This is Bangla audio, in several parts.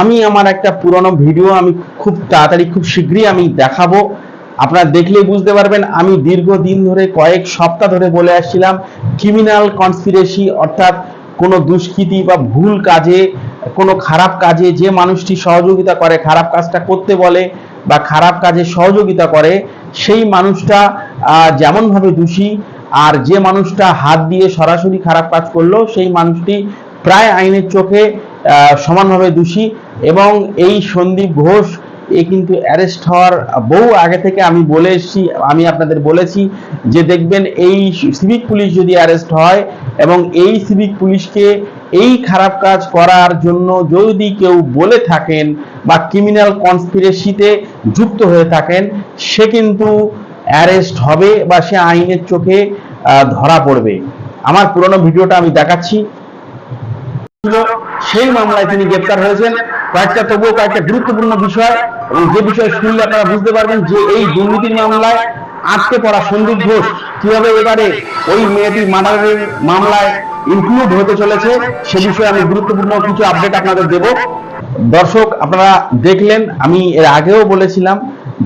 আমি আমার একটা পুরনো ভিডিও আমি খুব তাড়াতাড়ি, খুব শীঘ্রই আমি দেখাবো। আপনারা দেখলেই বুঝতে পারবেন, আমি দীর্ঘদিন ধরে, কয়েক সপ্তাহ ধরে বলে আসছিলাম ক্রিমিনাল কনস্পিরেসি অর্থাৎ কোনো দুষ্কৃতি বা ভুল কাজে, কোনো খারাপ কাজে যে মানুষটি সহযোগিতা করে, খারাপ কাজটা করতে বলে বা খারাপ কাজে সহযোগিতা করে, সেই মানুষটা যেমনভাবে দোষী, আর যে মানুষটা হাত দিয়ে সরাসরি খারাপ কাজ করল, সেই মানুষটি প্রায় আইনের চোখে সমানভাবে দোষী। এবং এই সন্দীপ ঘোষ, এ কিন্তু অ্যারেস্ট হওয়ার বহু আগে থেকে আমি বলে এসেছি, আমি আপনাদের বলেছি যে দেখবেন এই সিভিক পুলিশ যদি অ্যারেস্ট হয় এবং এই সিভিক পুলিশকে এই খারাপ কাজ করার জন্য যদি কেউ বলে থাকেন বা ক্রিমিনাল কনস্পিরেসিতে যুক্ত হয়ে থাকেন, সে কিন্তু অ্যারেস্ট হবে বা সে আইনের চোখে ধরা পড়বে। আমার পুরনো ভিডিওটা আমি দেখাচ্ছি। সেই মামলায় তিনি গ্রেপ্তার হয়েছেন। কয়েকটা তবুও কয়েকটা গুরুত্বপূর্ণ বিষয়, এবং যে বিষয় শুনলে আপনারা বুঝতে পারবেন যে এই দুর্নীতির মামলায় আটকে পড়া সন্দীপ ঘোষ কীভাবে এবারে ওই মেয়েটির মার্ডারের মামলায় ইনক্লুড হতে চলেছে, সে বিষয়ে আমি গুরুত্বপূর্ণ কিছু আপডেট আপনাদের দেব। দর্শক, আপনারা দেখলেন, আমি এর আগেও বলেছিলাম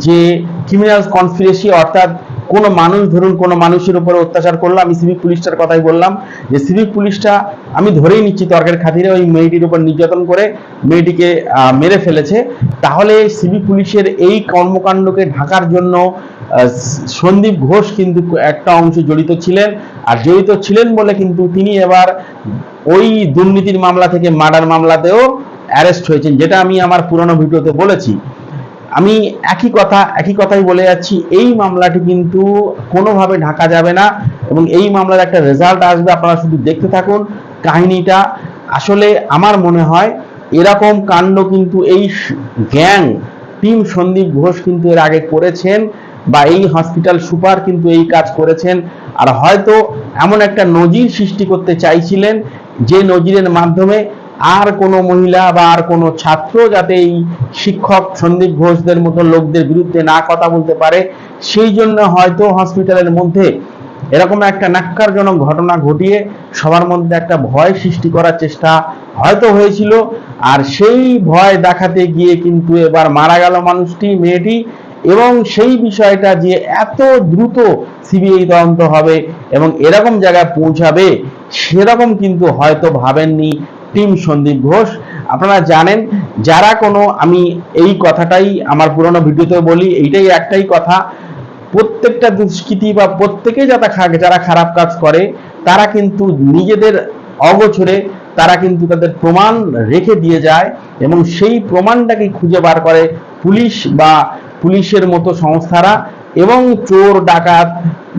যে ক্রিমিনাল কনস্পিরেসি অর্থাৎ কোনো মানুষ ধরুন কোনো মানুষের উপরে অত্যাচার করল, আমি সিভিক পুলিশটার কথাই বললাম, যে সিভিক পুলিশটা আমি ধরেই নিচ্ছি তর্কের খাতিরে ওই মেয়েটির উপর নির্যাতন করে মেয়েটিকে মেরে ফেলেছে। তাহলে সিভিক পুলিশের এই কর্মকাণ্ডকে ঢাকার জন্য সন্দীপ ঘোষ কিন্তু একটা অংশ জড়িত ছিলেন। আর জড়িত ছিলেন বলে কিন্তু তিনি এবার ওই দুর্নীতির মামলা থেকে মার্ডার মামলাতেও অ্যারেস্ট হয়েছেন, যেটা আমি আমার পুরনো ভিডিওতে বলেছি। আমি একই কথা, একই কথাই বলে যাচ্ছি, এই মামলাটি কিন্তু কোনোভাবে ঢাকা যাবে না এবং এই মামলার একটা রেজাল্ট আসবে, আপনারা শুধু দেখতে থাকুন কাহিনীটা। আসলে আমার মনে হয় এরকম কাণ্ড কিন্তু এই গ্যাং টিম সন্দীপ ঘোষ কিন্তু এর আগে করেছেন বা এই হসপিটাল সুপার কিন্তু এই কাজ করেছেন। আর হয়তো এমন একটা নজির সৃষ্টি করতে চাইছিলেন যে নজিরের মাধ্যমে আর কোনো মহিলা বা আর কোনো ছাত্র যাতে এই শিক্ষক, সন্দীপ ঘোষদের মতো লোকদের বিরুদ্ধে না কথা বলতে পারে, সেই জন্য হয়তো হসপিটালের মধ্যে এরকম একটা নাক্কারজনক ঘটনা ঘটিয়ে সবার মধ্যে একটা ভয় সৃষ্টি করার চেষ্টা হয়তো হয়েছিল। আর সেই ভয় দেখাতে গিয়ে কিন্তু এবার মারা গেল মানুষটি, মেয়েটি, এবং সেই বিষয়টা যে এত দ্রুত সিবিআই তদন্ত হবে এবং এরকম জায়গায় পৌঁছাবে, সেরকম কিন্তু হয়তো ভাবেননি টিম সন্দীপ ঘোষ। আপনারা জানেন, যারা কোনো, আমি এই কথাটাই আমার পুরনো ভিডিওতে বলি, এইটাই একটাই কথা। প্রত্যেকটা দুষ্কৃতি বা প্রত্যেকে যারা যারা খারাপ কাজ করে, তারা কিন্তু নিজেদের অগোচরে তারা কিন্তু তাদের প্রমাণ রেখে দিয়ে যায় এবং সেই প্রমাণটাকে খুঁজে বার করে পুলিশ বা পুলিশের মতো সংস্থারা এবং চোর, ডাকাত,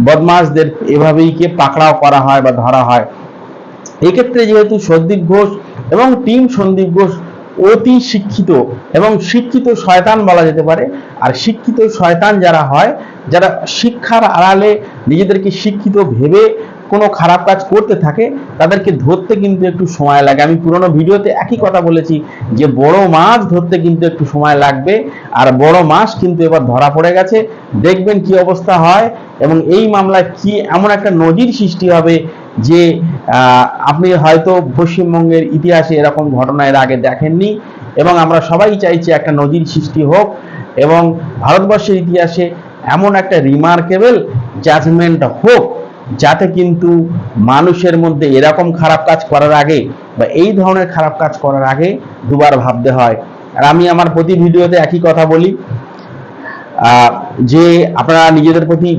বদমাশদের এভাবেই কে পাকড়াও করা হয় বা ধরা হয়। এক্ষেত্রে যেহেতু সন্দীপ ঘোষ এবং টিম সন্দীপ ঘোষ অতি শিক্ষিত এবং শিক্ষিত শয়তান বলা যেতে পারে। আর শিক্ষিত শয়তান যারা হয়, যারা শিক্ষার আড়ালে নিজেদেরকে শিক্ষিত ভেবে কোনো খারাপ কাজ করতে থাকে, তাদেরকে ধরতে কিন্তু একটু সময় লাগে। আমি পুরোনো ভিডিওতে একই কথা বলেছি যে, বড় মাছ ধরতে কিন্তু একটু সময় লাগবে। আর বড় মাছ কিন্তু এবার ধরা পড়ে গেছে। দেখবেন কি অবস্থা হয় এবং এই মামলায় কি এমন একটা নজির সৃষ্টি হবে যে আপনি হয়তো পশ্চিমবঙ্গের ইতিহাসে এরকম ঘটনা এর আগে দেখেননি এবং আমরা সবাই চাইছি একটা নজির সৃষ্টি হোক এবং ভারতবর্ষের ইতিহাসে এমন একটা রিমার্কেবল জাজমেন্ট হোক যাতে কিন্তু মানুষের মধ্যে এরকম খারাপ কাজ করার আগে বা এই ধরনের খারাপ কাজ করার আগে দুবার ভাবতে হয়। আর আমি আমার প্রতি ভিডিওতে একই কথা বলি যে আপনারা নিজেদের প্রতি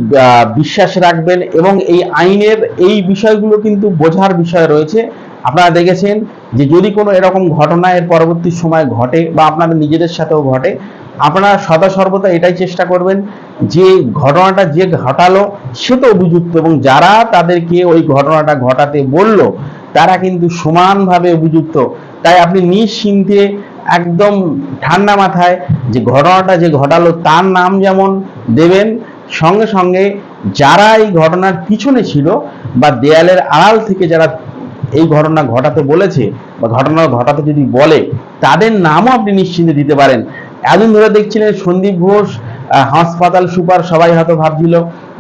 বিশ্বাস রাখবেন এবং এই আইনের এই বিষয়গুলো কিন্তু বোঝার বিষয় রয়েছে। আপনারা দেখেছেন যে যদি কোনো এরকম ঘটনা এর পরবর্তী সময় ঘটে বা আপনাদের নিজেদের সাথেও ঘটে, আপনারা সদা সর্বদা এটাই চেষ্টা করবেন যে ঘটনাটা যে ঘটালো সে তো অভিযুক্ত এবং যারা তাদেরকে ওই ঘটনাটা ঘটাতে বলল, তারা কিন্তু সমানভাবে অভিযুক্ত। তাই আপনি নিশ্চিন্তে একদম ঠান্ডা মাথায় যে ঘটনাটা যে ঘটালো তার নাম যেমন দেবেন, সঙ্গে সঙ্গে যারা এই ঘটনার পিছনে ছিল বা দেয়ালের আড়াল থেকে যারা এই ঘটনা ঘটাতে বলেছে বা ঘটনা ঘটাতে যদি বলে, তাদের নামও আপনি নিশ্চিন্তে দিতে পারেন। এতদিন ধরে দেখছিলেন সন্দীপ ঘোষ হাসপাতাল সুপার সবাই হয়তো ভাবছিল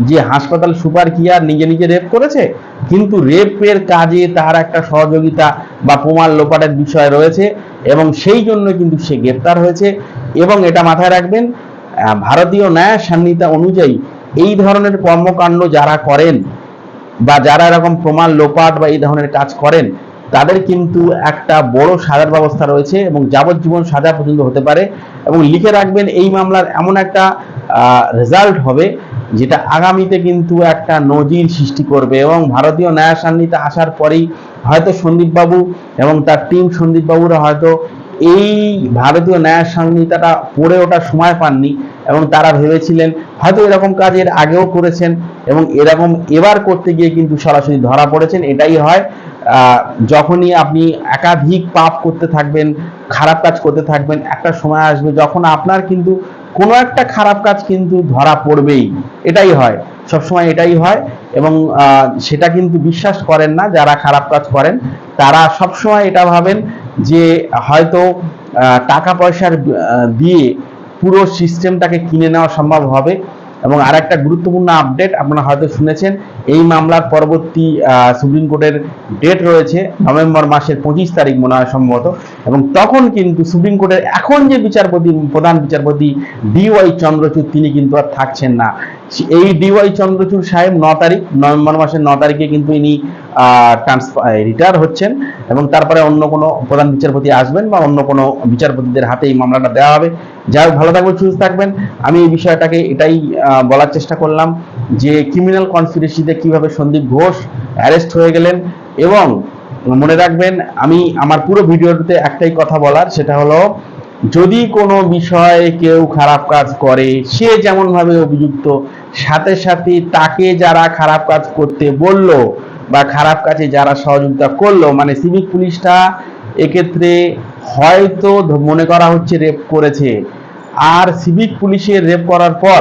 যে হাসপাতাল সুপার কি আর নিজে নিজে রেপ করেছে? কিন্তু রেপের কাজে তার একটা সহযোগিতা বা প্রমাণ লোপাটের বিষয় রয়েছে। এবং সেই জন্য কিন্তু সে গ্রেপ্তার হয়েছে এবং এটা মাথায় রাখবেন ভারতীয় ন্যায় সান্নিতা অনুযায়ী এই ধরনের কর্মকাণ্ড যারা করেন বা যারা এরকম প্রমাণ লোপাট বা এই ধরনের কাজ করেন, তাদের কিন্তু একটা বড় সাজার ব্যবস্থা রয়েছে এবং যাবজ্জীবন সাজা পর্যন্ত হতে পারে এবং লিখে রাখবেন এই মামলার এমন একটা রেজাল্ট হবে, যেটা আগামীতে কিন্তু একটা নজির সৃষ্টি করবে এবং ভারতীয় ন্যায় সান্নিতে আসার পরেই হয়তো সন্দীপবাবু এবং তার টিম সন্দীপবাবুরা হয়তো এই ভারতীয় ন্যায় সংহিতাটা পড়ে ওঠার সময় পাননি এবং তারা ভেবেছিলেন হয়তো এরকম কাজ এর আগেও করেছেন এবং এরকম এবার করতে গিয়ে কিন্তু সরাসরি ধরা পড়েছেন। এটাই হয় যখনই আপনি একাধিক পাপ করতে থাকবেন, খারাপ কাজ করতে থাকবেন, একটা সময় আসবে যখন আপনার কিন্তু কোনো একটা খারাপ কাজ কিন্তু ধরা পড়বেই। এটাই হয়। সবসময় এটাই হয় এবং সেটা কিন্তু বিশ্বাস করেন না যারা খারাপ কাজ করেন। তারা সবসময় এটা ভাবেন যে হয়তো টাকা পয়সার দিয়ে পুরো সিস্টেমটাকে কিনে নেওয়া সম্ভব হবে। এবং আর একটা গুরুত্বপূর্ণ আপডেট আপনারা হয়তো শুনেছেন, এই মামলার পরবর্তী সুপ্রিম কোর্টের ডেট রয়েছে নভেম্বর মাসের পঁচিশ তারিখ মনে হয় সম্ভবত। এবং তখন কিন্তু সুপ্রিম কোর্টের এখন যে বিচারপতি, প্রধান বিচারপতি ডি ওয়াই চন্দ্রচূড়, তিনি কিন্তু আর থাকছেন না। এই ডিওয়াই চন্দ্রচূড় সাহেব ন তারিখ, নভেম্বর মাসের ন তারিখে কিন্তু ইনি রিটায়ার হচ্ছেন এবং তারপরে অন্য কোনো প্রধান বিচারপতি আসবেন বা অন্য কোনো বিচারপতিদের হাতে এই মামলাটা দেওয়া হবে। যাই হোক, ভালো থাকবেন, সুস্থ থাকবেন। আমি এই বিষয়টাকে এটাই বলার চেষ্টা করলাম যে ক্রিমিনাল কনস্পিরেসিতে কীভাবে সন্দীপ ঘোষ অ্যারেস্ট হয়ে গেলেন এবং মনে রাখবেন, আমি আমার পুরো ভিডিওতে একটাই কথা বলার, সেটা হলো যদি কোনো বিষয়ে কেউ খারাপ কাজ করে, সে যেমন ভাবে অভিযুক্ত সাথে সাথে তাকে যারা খারাপ কাজ করতে বলল বা খারাপ কাজে যারা সহযোগিতা করল মানে সিভিক পুলিশটা এক্ষেত্রে হয়তো মনে করা হচ্ছে রেপ করেছে। আর সিভিক পুলিশের রেপ করার পর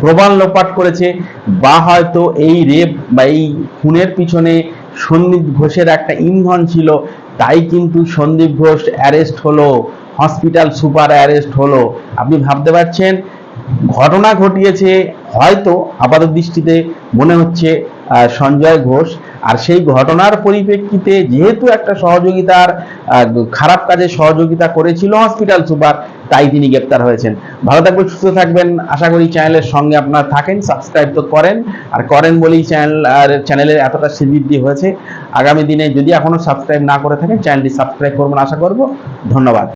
প্রমাণ লোপাট করেছে বা হয়তো এই রেপ বা এই খুনের পিছনে সন্দীপ ঘোষের একটা ইন্ধন ছিল, তাই কিন্তু সন্দীপ ঘোষ অ্যারেস্ট হলো হসপিটাল সুপার অ্যারেস্ট হলো। আপনি ভাবতে পারছেন? ঘটনা ঘটিয়েছে, হয়তো আপাত দৃষ্টিতে মনে হচ্ছে সঞ্জয় ঘোষ। আর সেই ঘটনার পরিপ্রেক্ষিতে যেহেতু একটা সহযোগিতার খারাপ কাজে সহযোগিতা করেছিল হসপিটাল সুপার, তাই তিনি গ্রেপ্তার হয়েছেন। ভালো থাকবেন, সুস্থ থাকবেন। আশা করি চ্যানেলের সঙ্গে আপনারা থাকেন, সাবস্ক্রাইব তো করেন। আর করেন বলেই চ্যানেল, আর চ্যানেলের এতটা শ্রীবৃদ্ধি হয়েছে। আগামী দিনে যদি এখনও সাবস্ক্রাইব না করে থাকেন, চ্যানেলটি সাবস্ক্রাইব করবেন, আশা করব। ধন্যবাদ।